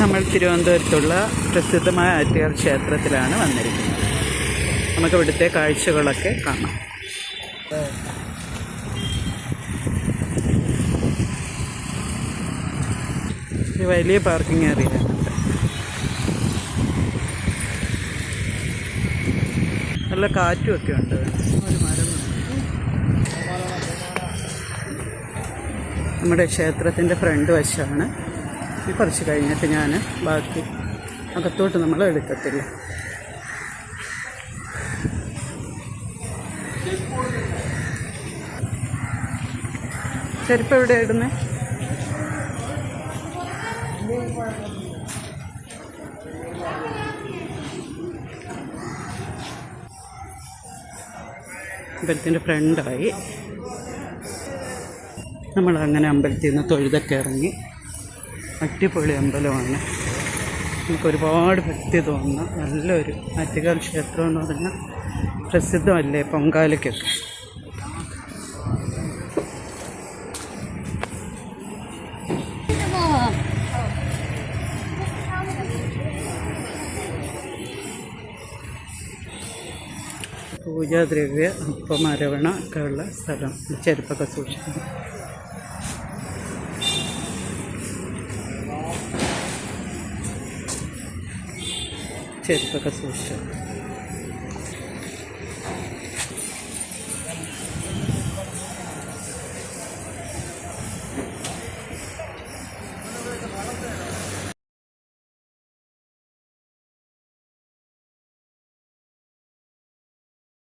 നമ്മൾ തിരുവനന്തപുരത്തുള്ള പ്രസിദ്ധമായ ആറ്റുകാർ ക്ഷേത്രത്തിലാണ് വന്നിരിക്കുന്നത്. നമുക്ക് ഇവിടുത്തെ കാഴ്ചകളൊക്കെ കാണാം. ഒരു വലിയ പാർക്കിംഗ് ഏരിയ നല്ല കാറ്റും ഒക്കെ ഉണ്ട്. ഒരു മരം നമ്മുടെ ക്ഷേത്രത്തിന്റെ ഫ്രണ്ട് വശമാണ്. കുറച്ച് കഴിഞ്ഞിട്ട് ഞാൻ ബാക്കി അകത്തോട്ട് നമ്മൾ എടുക്കത്തില്ല. ചെരുപ്പ് എവിടെ ഇടുന്നേ? അമ്പലത്തിന്റെ ഫ്രണ്ടായി. നമ്മളങ്ങനെ അമ്പലത്തിൽ നിന്ന് തൊഴുതൊക്കെ ഇറങ്ങി. അടിപൊളി അമ്പലമാണ്. നമുക്ക് ഒരുപാട് ഭക്തി തോന്നുന്ന. നല്ലൊരു ആറ്റുകാൽ ക്ഷേത്രം എന്ന് പറഞ്ഞാൽ പ്രസിദ്ധമല്ലേ പൊങ്കാലയ്ക്കൊക്കെ? പൂജാദ്രവ്യ അപ്പമരവണ ഒക്കെ ഉള്ള സ്ഥലം ചെരുപ്പൊക്കെ സൂക്ഷിക്കുന്നു ചെരുപ്പൊക്കെ സൂക്ഷിച്ചു.